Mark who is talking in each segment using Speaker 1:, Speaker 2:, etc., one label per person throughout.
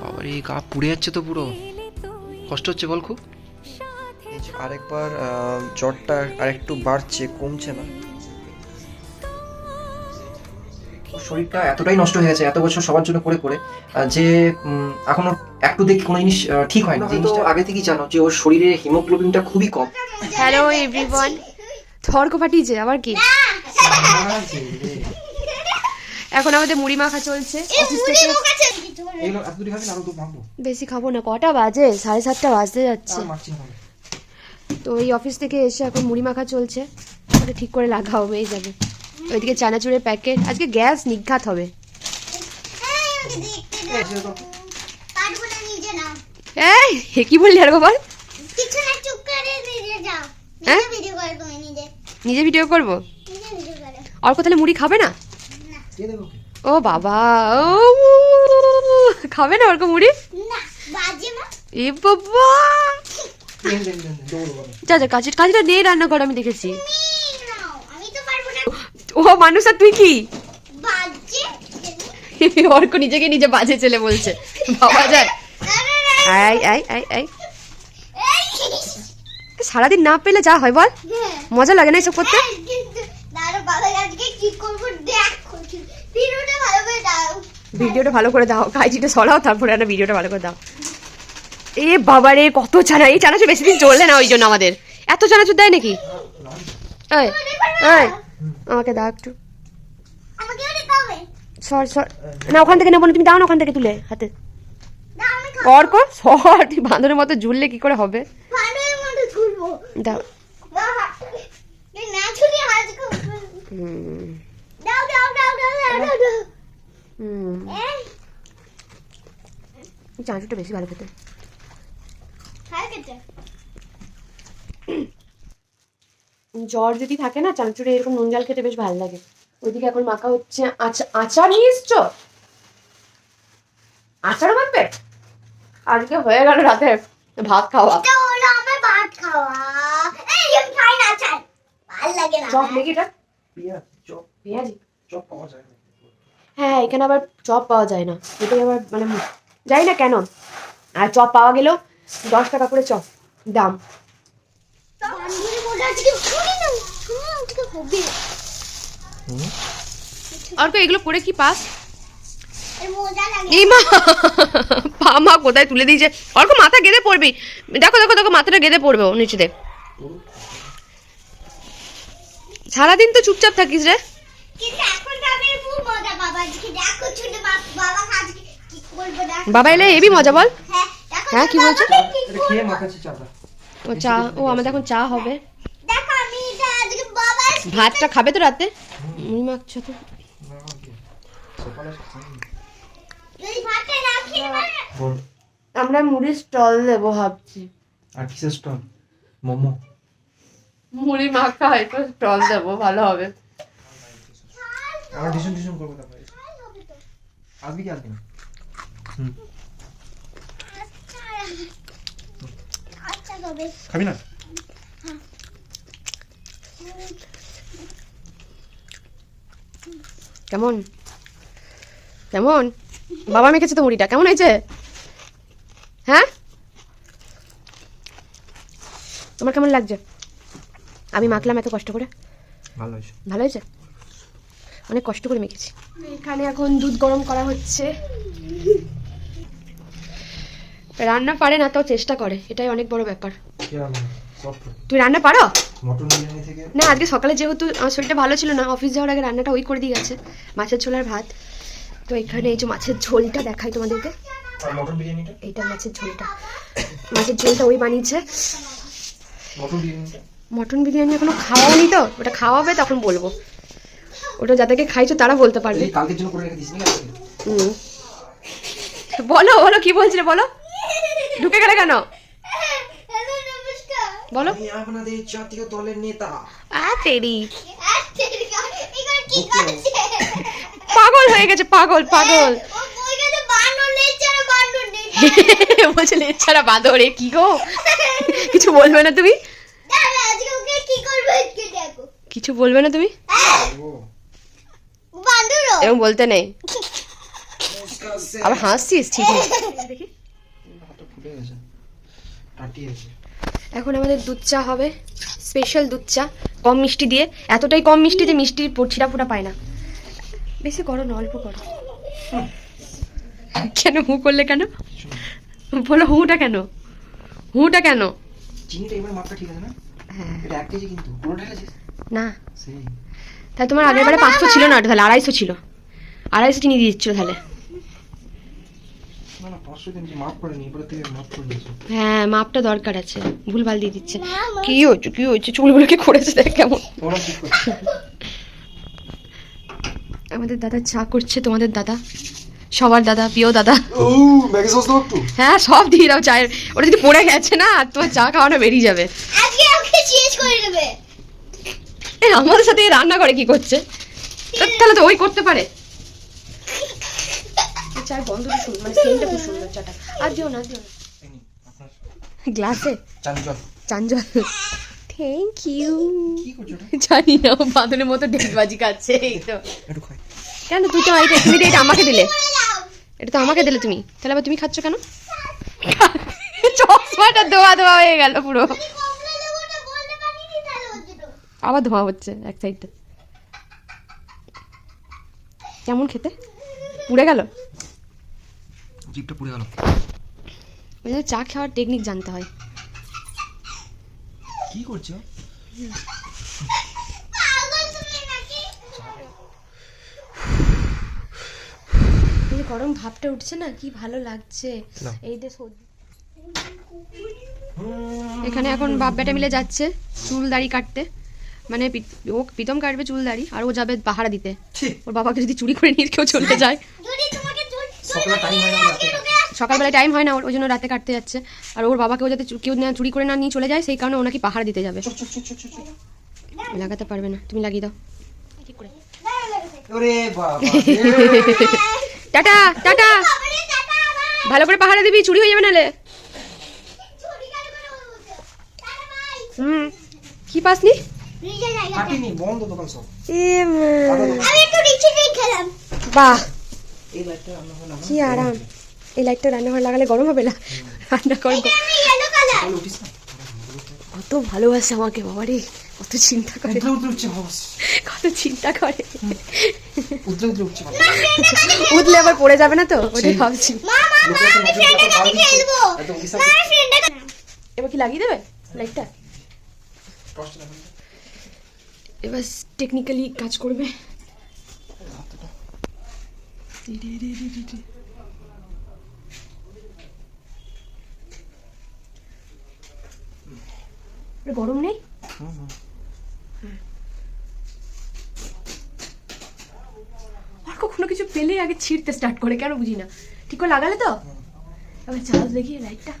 Speaker 1: বাবারে গা পুড়ে যাচ্ছে তো পুরো। কষ্ট হচ্ছে বল খুব।
Speaker 2: আরেকবার জ্বরটা আরেকটু বাড়ছে কমছে না। শরীরটা এতটাই নষ্ট হয়ে গেছে এত বছর সবার জন্য করে করে যে এখনও একটু দেখি কোনো জিনিস ঠিক হয় না জিনিসটা আগে থেকেই জানো যে ওর শরীরে হিমোগ্লোবিনটা খুবই কম।
Speaker 3: হ্যালো এভরিওয়ান থর্ক ফাটিয়েছে আবার কি? এখন আমাদের মুড়ি মাখা চলছে। বেশি খাব না কটা বাজে? সাড়ে সাতটা বাজতে যাচ্ছে। তো এই অফিস থেকে এসে এখন মুড়ি মাখা চলছে। ওটা ঠিক করে লাগাও হয়ে যাবে। ওইদিকে চানাচুরের প্যাকেট আজকে গ্যাস নিঘাত হবে।
Speaker 2: এই
Speaker 3: এই কি বললি আর
Speaker 4: নিজে যাও
Speaker 3: হ্যাঁ?
Speaker 4: নিজে ভিডিও করে তুমি নিজে।
Speaker 3: নিজে ভিডিও করব?
Speaker 4: নিজে ভিডিও করে
Speaker 3: অল্প তাহলে মুড়ি খাবে না? ও বাবা ও খাবে না ওরকম মুড়ি? এ বাবা। যা যা কাজের কাজটা নেই রান্না করে আমি দেখেছি ও মানুষ আর তুই কি? অর্ক নিজেকে নিজে বাজে ছেলে বলছে। বাবা যায়। আই আই আই আই সারাদিন না পেলে যা হয় বল। মজা লাগে না এসব করতে
Speaker 4: দাঁড়ো বাবা আজকে কি করব দেখো ভিডিওটা ভালো করে দাও
Speaker 3: ভিডিওটা ভালো করে দাও। কাইজিটা সরাও তারপরে একটা ভিডিওটা ভালো করে দাও। এ বাবা রে কত চানা। এই চানাচুর বেশি দিন চললে না ওই জন্য আমাদের? এত চানাচুর দেয় নাকি? আমাকে দাও একটু। সর সর। না ওখান থেকে নেব না। তুমি দাও না ওখান থেকে তুলে হাতে।
Speaker 4: খাব
Speaker 3: অর্ক সর। তুই বাঁদরের মতো ঝুললে কি করে হবে? দাও। হুম।
Speaker 4: এই
Speaker 3: বেশি ভালো খেতে। জ্বর যদি থাকে না চানাচুরে এরকম নুন জল খেতে বেশ ভালো লাগে। ওইদিকে এখন মাখা হচ্ছে আচার নিয়ে এসছো? আচার মাখবে? আজকে হয়ে গেল রাতে ভাত খাওয়া।
Speaker 4: আমার ভাত খাওয়া। এই আমি খাই না চাই। ভালো লাগে না
Speaker 3: চপ নাকি এটা?
Speaker 2: চপ,
Speaker 3: পেঁয়াজি
Speaker 2: চপ পাওয়া যায়।
Speaker 3: হ্যাঁ এখানে আবার চপ পাওয়া যায় না। এটাই আবার মানে যাই না কেন। আর চপ পাওয়া গেলেও দশ টাকা করে চপ দাম।
Speaker 4: বান্ধবী বলে আজকে শুনি না শুনি না আজকে হবে
Speaker 3: আর কো এগুলো পরে কি পাস? এই মা পা মা কোথায় তুলে দিয়েছে? অল্প মাথা গেঁদে পড়বি। দেখো দেখো দেখো মাথাটা গেঁদে পড়বে ও নিচে দেখ। সারাদিন তো চুপচাপ থাকিস রে
Speaker 4: কিন্তু এখন খাবে খুব মজা বাবা আজকে দেখো ছোট বাপ- বাবা আজকে কি করব দেখো।
Speaker 3: বাবা এলে এবি মজা বল।
Speaker 4: হ্যাঁ দেখো
Speaker 3: হ্যাঁ, কি বলছো? ও চা ও আমাদের এখন চা হবে।
Speaker 4: দেখো আমি এটা আজকে বাবা
Speaker 3: ভাতটা খাবে তো রাতে? মুড়ি মাখছো তো। আমরা মুড়ির স্টল দেবো ভাবছি।
Speaker 2: আর কিসের স্টল? মোমো।
Speaker 3: মুড়ি মাখা একটু স্টল দেবো ভালো হবে।
Speaker 2: আমরা টিউশন টিউশন করব তারপরে। আসবি কি আসবি না? হুম।
Speaker 4: আচ্ছা
Speaker 2: খাবি না?
Speaker 3: কেমন? কেমন? বাবা মেখেছে তো মুড়িটা কেমন হয়েছে? হ্যাঁ? তোমার কেমন লাগছে? আমি মাখলাম এত কষ্ট করে?
Speaker 2: ভালো হয়েছে।
Speaker 3: ভালো হয়েছে? অনেক কষ্ট করে মেখেছি। এখানে এখন দুধ গরম করা হচ্ছে। রান্না পারে না তাও চেষ্টা করে। এটাই অনেক বড় ব্যাপার। তুই রান্না পারো? না আজকে সকালে যেহেতু আমার শরীরটা ভালো ছিল না অফিস যাওয়ার আগে রান্নাটা ওই করে দিয়ে গেছে মাছের ঝোল আর ভাত। তো এখানে এই যে মাছের ঝোলটা দেখাই তোমাদেরকে। এইটা মাছের ঝোলটা। মাছের ঝোলটা ওই বানিয়েছে।
Speaker 2: মটন
Speaker 3: মটন বিরিয়ানি এখনও খাওয়াওনি তো? ওটা খাওয়াবে তখন বলব। ওটা যাদেরকে খাইছো তারা বলতে পারবে।
Speaker 2: কালকের জন্য করে রেখে দিস
Speaker 3: হুম। বলো বলো কি বলছিলে বলো? ঢুকে গেলে কেন? বলো।
Speaker 2: আমি আপনাদের জাতীয় দলের নেতা।
Speaker 3: আ তেরি। পাগল হয়ে গেছে পাগল পাগল।
Speaker 4: ও ওইখানে বানর লেচারা বানর নেই।
Speaker 3: বলছে ছাড়া বাঁদরে কি গো? কিছু বলবে না তুমি?
Speaker 4: দাঁড়া আজকে ওকে কি করবে আজকে দেখো।
Speaker 3: কিছু বলবে না তুমি? এবং বলতে নেই। আবার হাসছিস? ঠিক দেখি।
Speaker 2: গেছে
Speaker 3: এখন আমাদের দুধ চা হবে। স্পেশাল দুধ চা। কম মিষ্টি দিয়ে। এতটাই কম মিষ্টি যে মিষ্টির ছিটা ফোটা পায় না। বেশি করো না অল্প করো। কেন হু করলে কেন? বলো হুটা কেন? হুটা কেন?
Speaker 2: চিনিটা এবার মাপটা ঠিক আছে না?
Speaker 3: হ্যাঁ।
Speaker 2: এটা এক কেজি কিন্তু। পুরো ঢেলেছিস
Speaker 3: না।
Speaker 2: সেই।
Speaker 3: তাহলে তোমার আগের বারে পাঁচশো ছিল না। তাহলে আড়াইশো ছিল। আড়াইশো চিনি দিয়ে দিচ্ছিল তাহলে। হ্যাঁ মাপটা দরকার আছে ভুলভাল দিয়ে দিচ্ছে। কি হয়েছে কি হয়েছে? চুলগুলো কি করেছে দেখ কেমন। আমাদের দাদা চা করছে তোমাদের দাদা? সবার দাদা প্রিয় দাদা। হ্যাঁ সব দিয়ে দাও চায়ের। ওটা যদি পড়ে গেছে না আর তোমার চা খাওয়ানো বেরিয়ে যাবে।
Speaker 4: আজকে ওকে চেঞ্জ করে দেবে।
Speaker 3: এ, আমাদের সাথে রান্না করে কি করছে? তাহলে তো ওই করতে পারে। চার গন্ধটা শুন মানে সেন্টটা খুব সুন্দর চাটা। আর দিও না। দিও না গ্লাসে
Speaker 2: চান জল।
Speaker 3: চাঞ্জল থ্যাংক ইউ
Speaker 2: কি করছ
Speaker 3: জানি না ও বাদনের মতো ডেটবাজি খাচ্ছে এই তো।
Speaker 2: একটু খাই।
Speaker 3: কেন তুই তো এটা তুমি এটা আমাকে দিলে। এটা তো আমাকে দিলে তুমি। তাহলে আবার তুমি খাচ্ছ কেন? চশমাটা ধোয়া ধোয়া হয়ে গেল পুরো।
Speaker 4: কমলা লেবুটা বলতে পারিনি তাহলে ওর জন্য
Speaker 3: আবার ধোয়া হচ্ছে এক সাইডটা কেমন খেতে? পুড়ে গেল?
Speaker 2: জিপটা পুড়ে গেল।
Speaker 3: ওই জন্য চা খাওয়ার টেকনিক জানতে হয়।
Speaker 2: কি করছ?
Speaker 4: পাগল তুমি নাকি
Speaker 3: এই গরম ভাবটা উঠছে না কি ভালো লাগছে। এই যে সর্দি এখানে এখন বাপ বেটা মিলে যাচ্ছে চুল দাড়ি কাটতে। মানে ও প্রীতম কাটবে চুল দাড়ি আর ও যাবে পাহারা দিতে। ওর বাবাকে যদি চুরি করে নিয়ে কেউ চলে যায়।
Speaker 2: সকালে টাইম হয় না রাতে
Speaker 3: সকালবেলায় টাইম হয় না ওর ওই জন্য রাতে কাটতে যাচ্ছে। আর ওর বাবাকেও যাতে কেউ না চুরি করে না নিয়ে চলে যায় সেই কারণে ওনাকে পাহারা দিতে যাবে। লাগাতে পারবে না। তুমি লাগিয়ে দাও। ঠিক করে? Tata tata. ভালো করে পাহারা দিবি চুরি হয়ে যাবে নালে। হুম। কি পাসনি? বাহ। কি আরাম। এই লাইটটা রান্নাঘর লাগালে গরম হবে না। রান্না কর কত ভালোবাসে আমাকে বাবা রে কত চিন্তা করে। কত চিন্তা করে। উঠলে আবার পড়ে যাবে না তো? ওটাই ভাবছি। এবার কি লাগিয়ে দেবে লাইটটা? এবার টেকনিক্যালি কাজ করবে। গরম নেই। আর কখনো কিছু পেলে আগে ছিঁড়তে স্টার্ট করে কেন বুঝি না ঠিক করে লাগালে তো এবার চার্জ দেখিয়ে লাইটটা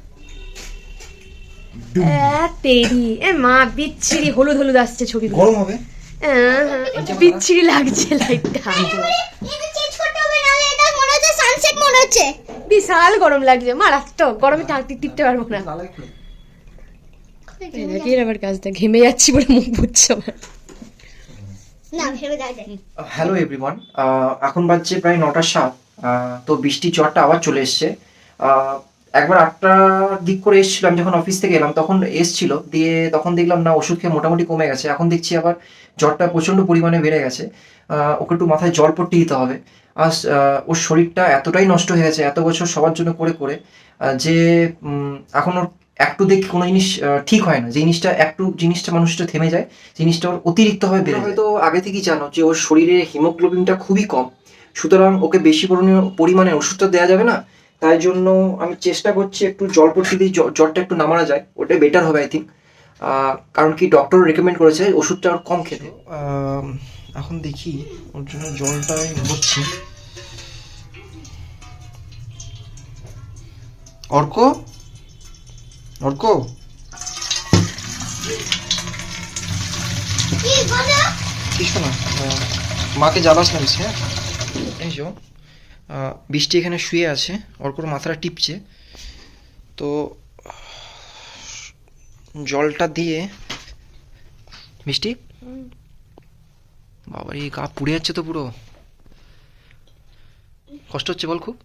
Speaker 3: তেরি এ মা বিচ্ছিরি হলুদ হলুদ আসছে ছবি
Speaker 2: গরম হবে
Speaker 3: বিচ্ছিরি লাগছে লাইটটা
Speaker 4: এটা চেঞ্জ করতে হবে নাহলে এটা মনে হচ্ছে হচ্ছে?
Speaker 3: বিশাল গরম লাগছে মারাত্মক। গরমে টাকতে টিপতে পারব না। আবার কাজটা ঘেমে যাচ্ছি বলে মুখ বুঝছে
Speaker 2: হ্যালো এভরিওয়ান এখন বাজছে প্রায় নটা সাত। আহ, তো বৃষ্টির জ্বরটা আবার চলে এসছে। আহ, একবার আটটার দিক করে এসেছিলাম যখন অফিস থেকে এলাম তখন এসছিল। দিয়ে তখন দেখলাম না ওষুধ খেয়ে মোটামুটি কমে গেছে। এখন দেখছি আবার জ্বরটা প্রচণ্ড পরিমাণে বেড়ে গেছে। আহ, ওকে একটু মাথায় জল পট্টি দিতে হবে। আর আহ, ওর শরীরটা এতটাই নষ্ট হয়ে গেছে এত বছর সবার জন্য করে করে যে এখন ওর একটু দেখি কোনো জিনিস ঠিক হয় না। জিনিসটা একটু জিনিসটা মানুষটা থেমে যায় জিনিসটা ওর অতিরিক্তভাবে বেড়ে হয়তো আগে থেকেই জানো যে ওর শরীরে হিমোগ্লোবিনটা খুবই কম। সুতরাং ওকে বেশি পরিমাণে- পরিমাণে ওষুধটা দেওয়া যাবে না। তাই জন্য আমি চেষ্টা করছি একটু জল পট্টি দিয়ে জ্বরটা একটু নামানো যায়। ওটাই বেটার হবে আই থিঙ্ক কারণ কি ডক্টর রেকমেন্ড করেছে ওষুধটা ওর কম খেতে। এখন দেখি ওর জন্য জলটা হচ্ছে অর্ক? অর্ক?
Speaker 4: কি
Speaker 2: কিছু না মাকে জ্বালাস না হ্যাঁ? এই যো বৃষ্টি এখানে শুয়ে আছে অর্কর মাথাটা টিপছে। তো জলটা দিয়ে মিষ্টি বাবার এই গা পুড়ে যাচ্ছে তো পুরো। কষ্ট হচ্ছে বল খুব?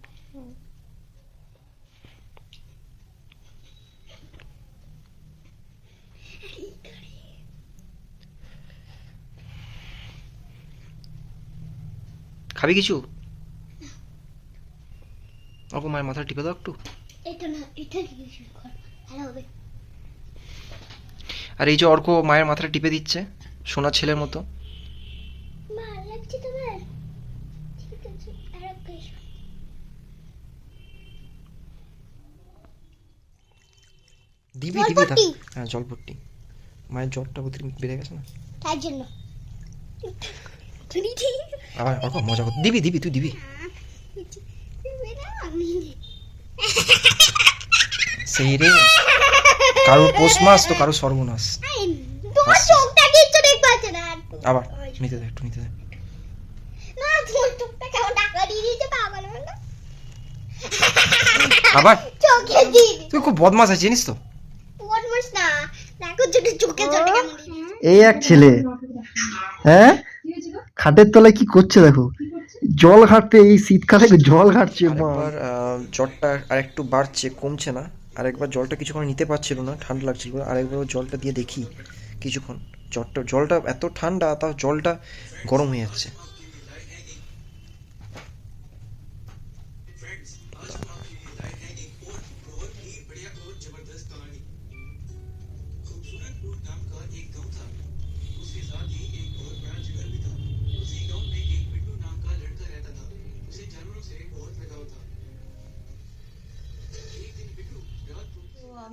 Speaker 2: খাবি কিছু? ওকে মায়ের মাথা টিপে দাও একটু। আর এই যে অর্ক মায়ের মাথাটা টিপে দিচ্ছে সোনা ছেলের মতো। দিবি দিবি। হ্যাঁ জলপট্টি। মায়ের জ্বরটা অতিরিক্ত বেড়ে গেছে না?
Speaker 4: তার জন্য।
Speaker 2: আবার মজা কর। দিবি দিবি তুই দিবি। সেই রে। কারোর পোষ মাস তো কারোর সর্বনাশ। আবার নিতে দে একটু নিতে দে। আবার? তুই খুব বদমাস আছে জানিস তো?
Speaker 4: বদমাস না দেখো ছোট চোখে চোখে কেমন
Speaker 5: এই এক ছেলে। হ্যাঁ? খাটের তলায় কি করছে দেখো? জল ঘাটতে এই শীতকালে জল ঘাটছে
Speaker 2: আরেকবার আহ, জ্বরটা আর একটু বাড়ছে কমছে না। আরেকবার জলটা কিছুক্ষণ নিতে পারছিল না ঠান্ডা লাগছিল। আরেকবার জলটা দিয়ে দেখি কিছুক্ষণ। জ্বরটা জলটা এত ঠান্ডা তাও জলটা গরম হয়ে যাচ্ছে।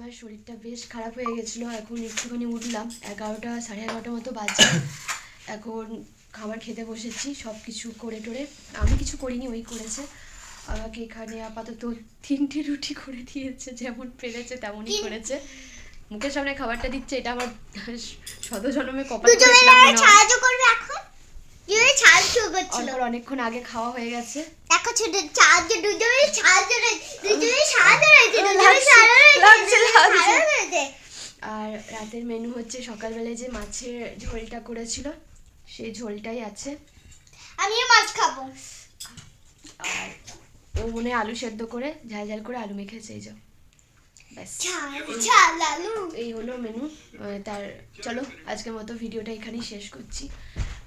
Speaker 3: আমার শরীরটা বেশ খারাপ হয়ে গেছিল। এখন একটুখানি উঠলাম এগারোটা সাড়ে এগারোটা মতো বাজে এখন খাবার খেতে বসেছি সব কিছু করে টোরে। আমি কিছু করিনি ওই করেছে। আমাকে এখানে আপাতত তিনটে রুটি করে দিয়েছে যেমন পেরেছে তেমনই করেছে। মুখের সামনে খাবারটা দিচ্ছে এটা আমার শত জন্মে কপাল
Speaker 4: দুজনে
Speaker 3: করেছিলাম মনে হয়।
Speaker 4: সাহায্য করবে এখন দুজনে সাহায্য করছিল
Speaker 3: অনেকক্ষণ আগে খাওয়া হয়ে গেছে।
Speaker 4: দেখো ছোট সাহায্য দুজনে সাহায্য দুজনে সাহায্য রয়েছে দুজনে সাহায্য রয়েছে
Speaker 3: আর রাতের মেনু হচ্ছে সকালবেলায় যে মাছের ঝোলটা করেছিল সেই ঝোলটাই আছে।
Speaker 4: আমিও মাছ খাব।
Speaker 3: আর ও মনে আলু সেদ্ধ করে ঝাল ঝাল করে আলু মেখে এই
Speaker 4: যাও।
Speaker 3: এই হলো মেনু তার চলো আজকের মতো ভিডিওটা এখানেই শেষ করছি।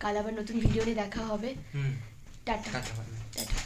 Speaker 3: কাল আবার নতুন ভিডিও নিয়ে দেখা হবে। টাটা।
Speaker 2: টাটা।